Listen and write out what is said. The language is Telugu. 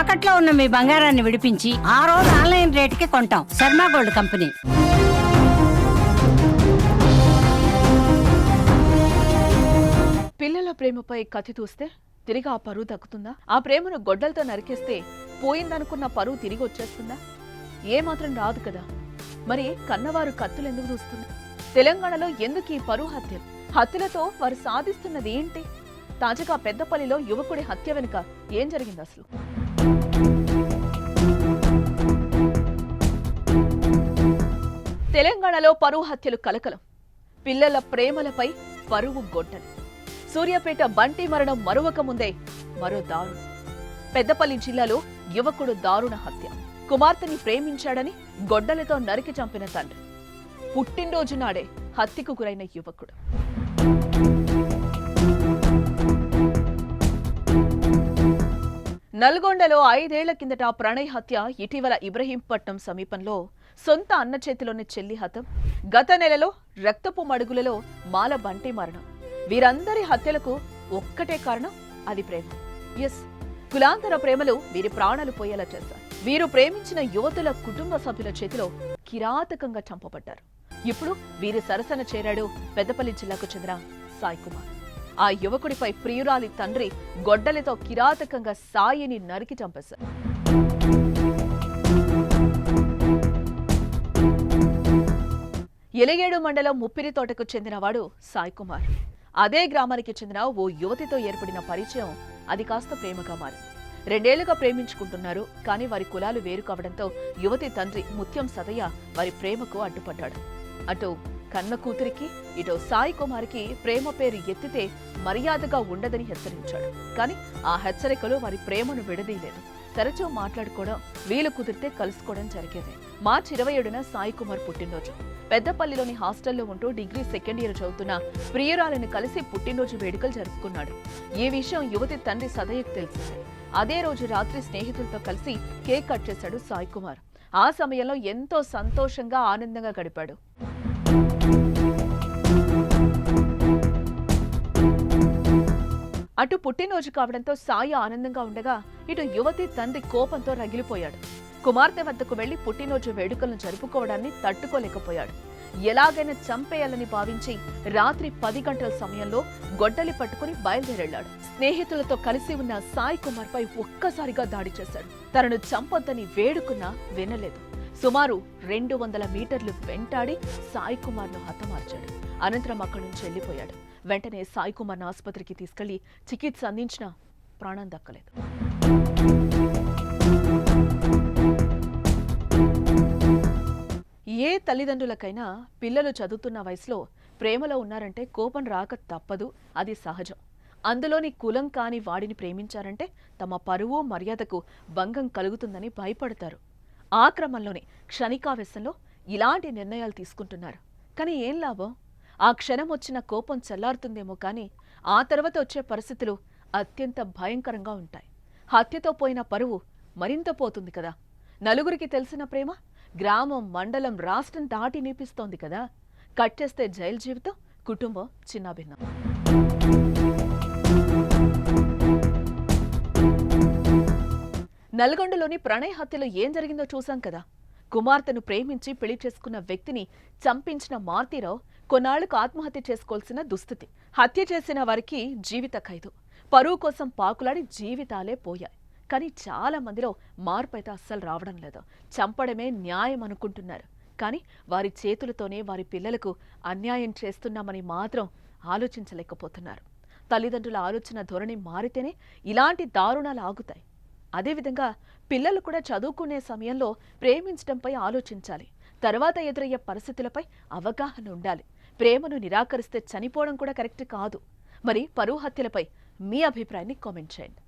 తాకట్లో ఉన్న మీ బంగారాన్ని విడిపించి ఆ రోజు ఆన్లైన్ రేటుకి కొంటాం. Sharma gold company. పిల్లల ప్రేమపై కత్తి తూస్తే తిరిగి ఆ పరువు దక్కుతుందా ఆ ప్రేమను గొడ్డలతో నరికేస్తే పోయిందనుకున్న పరువు తిరిగి వచ్చేస్తుందా? ఏమాత్రం రాదు కదా. మరి కన్నవారు కత్తులు ఎందుకు చూస్తుంది తెలంగాణలో ఎందుకు ఈ పరువు హత్యలు హత్యలతో వారు సాధిస్తున్నది ఏంటి? తాజాగా పెద్దపల్లిలో యువకుడి హత్య వెనుక ఏం జరిగింది అసలు? తెలంగాణలో పరువు హత్యలు కలకలం. పిల్లల ప్రేమలపై పరువు గొడ్డలు సూర్యాపేట బంటి మరణం మరొక ముందే మరో దారుణం. పెద్దపల్లి జిల్లాలో యువకుడు దారుణ హత్య. కుమార్తెని ప్రేమించాడని గొడ్డలతో నరికి చంపిన తండ్రి. పుట్టినరోజు నాడే హత్యకు గురైన యువకుడు. నల్గొండలో ఐదేళ్ళ కిందట ప్రణయ్ హత్య ఇటీవల ఇబ్రహీంపట్నం సమీపంలో సొంత అన్న చేతిలోని చెల్లి హతం. గత నెలలో రక్తపు మడుగులలో మాల బంటి మరణం. వీరందరి హత్యలకు ఒక్కటే కారణం అది ప్రేమ. ఎస్ కులాంతర ప్రేమలు వీరి ప్రాణాలు పోయేలా చేశారు. వీరు ప్రేమించిన యువతుల కుటుంబ సభ్యుల చేతిలో కిరాతకంగా చంపబడ్డారు. ఇప్పుడు వీరి సరసన చేరాడు పెద్దపల్లి జిల్లాకు చెందిన సాయి కుమార్. ఆ యువకుడిపై ప్రియురాలి తండ్రి గొడ్డలితో కిరాతకంగా సాయిని నరికి చంపేశారు. ఎలిగేడు మండలం ముప్పిరితోటకు చెందినవాడు సాయి కుమార్. అదే గ్రామానికి చెందిన ఓ యువతితో ఏర్పడిన పరిచయం అది కాస్త ప్రేమగా మారింది. రెండేళ్ళుగా ప్రేమించుకుంటున్నారు కానీ వారి కులాలు వేరు కావడంతో యువతి తండ్రి ముత్యం సదయ్య వారి ప్రేమకు అడ్డుపడ్డాడు. అటు కన్న కూతురికి ఇటు సాయి కుమార్కి ప్రేమ పేరు ఎత్తితే మర్యాదగా ఉండదని హెచ్చరించాడు. కానీ ఆ హెచ్చరికలు వారి ప్రేమను విడదీయలేదు. తరచూ మాట్లాడుకోవడం వీలు కుదిరితే కలుసుకోవడం జరిగేది. మార్చి ఇరవై ఏడున సాయి కుమార్ పుట్టినరోజు. పెద్దపల్లిలోని హాస్టల్లో ఉంటూ డిగ్రీ సెకండ్ ఇయర్ చదువుతున్న ప్రియురాలను కలిసి పుట్టినరోజు వేడుకలు జరుపుకున్నాడు. ఈ విషయం యువతి తండ్రి సదయ్యకు తెలిసింది. అదే రోజు రాత్రి స్నేహితులతో కలిసి కేక్ కట్ చేశాడు సాయి కుమార్. ఆ సమయంలో ఎంతో సంతోషంగా ఆనందంగా గడిపాడు. అటు పుట్టినరోజు కావడంతో సాయి ఆనందంగా ఉండగా ఇటు యువతి తండ్రి కోపంతో రగిలిపోయాడు. కుమార్తె వద్దకు వెళ్ళి పుట్టినరోజు వేడుకలను జరుపుకోవడాన్ని తట్టుకోలేకపోయాడు. ఎలాగైనా చంపేయాలని భావించి రాత్రి పది గంటల సమయంలో గొడ్డలి పట్టుకుని బయలుదేరెళ్ళాడు స్నేహితులతో కలిసి ఉన్న సాయి కుమార్ పై ఒక్కసారిగా దాడి చేశాడు. తనను చంపొద్దని వేడుకున్నా వినలేదు. సుమారు రెండు వందల మీటర్లు వెంటాడి సాయి కుమార్ను హతమార్చాడు. అనంతరం అక్కడి నుంచి వెళ్ళిపోయాడు వెంటనే సాయి కుమార్ను ఆసుపత్రికి తీసుకెళ్ళి చికిత్స అందించినా ప్రాణం దక్కలేదు. ఏ తల్లిదండ్రులకైనా పిల్లలు చదువుతున్న వయసులో ప్రేమలో ఉన్నారంటే కోపం రాక తప్పదు అది సహజం. అందులోని కులం కాని వాడిని ప్రేమించారంటే తమ పరువు మర్యాదకు భంగం కలుగుతుందని భయపడతారు. ఆ క్రమంలోనే క్షణికావేశంలో ఇలాంటి నిర్ణయాలు తీసుకుంటున్నారు. కానీ ఏం లాభం? ఆ క్షణం వచ్చిన కోపం చల్లారుతుందేమో కానీ ఆ తర్వాత వచ్చే పరిస్థితులు అత్యంత భయంకరంగా ఉంటాయి. హత్యతో పోయిన పరువు మరింత పోతుంది కదా. నలుగురికి తెలిసిన ప్రేమ గ్రామం మండలం రాష్ట్రం దాటి నిపిస్తోంది కదా. కట్టేస్తే జైలు జీవితం కుటుంబం చిన్నాభిన్నం. నల్గొండలోని ప్రణయ్ హత్యలో ఏం జరిగిందో చూశాం కదా. కుమార్తెను ప్రేమించి పెళ్ళి చేసుకున్న వ్యక్తిని చంపించిన మారుతీరావు కొన్నాళ్ళకు ఆత్మహత్య చేసుకోవాల్సిన దుస్థితి. హత్య చేసిన వారికి జీవిత ఖైదు. పరువు కోసం పాకులాడి జీవితాలే పోయాయి. కానీ చాలా మందిలో మార్పు అయితే అస్సలు రావడం లేదు. చంపడమే న్యాయం అనుకుంటున్నారు. కానీ వారి చేతులతోనే వారి పిల్లలకు అన్యాయం చేస్తున్నామని మాత్రం ఆలోచించలేకపోతున్నారు. తల్లిదండ్రుల ఆలోచన ధోరణి మారితేనే ఇలాంటి దారుణాలు ఆగుతాయి. అదేవిధంగా పిల్లలు కూడా చదువుకునే సమయంలో ప్రేమించడంపై ఆలోచించాలి. తర్వాత ఎదురయ్యే పరిస్థితులపై అవగాహన ఉండాలి. ప్రేమను నిరాకరిస్తే చనిపోవడం కూడా కరెక్ట్ కాదు. మరి పరువు హత్యలపై మీ అభిప్రాయాన్ని కామెంట్ చేయండి.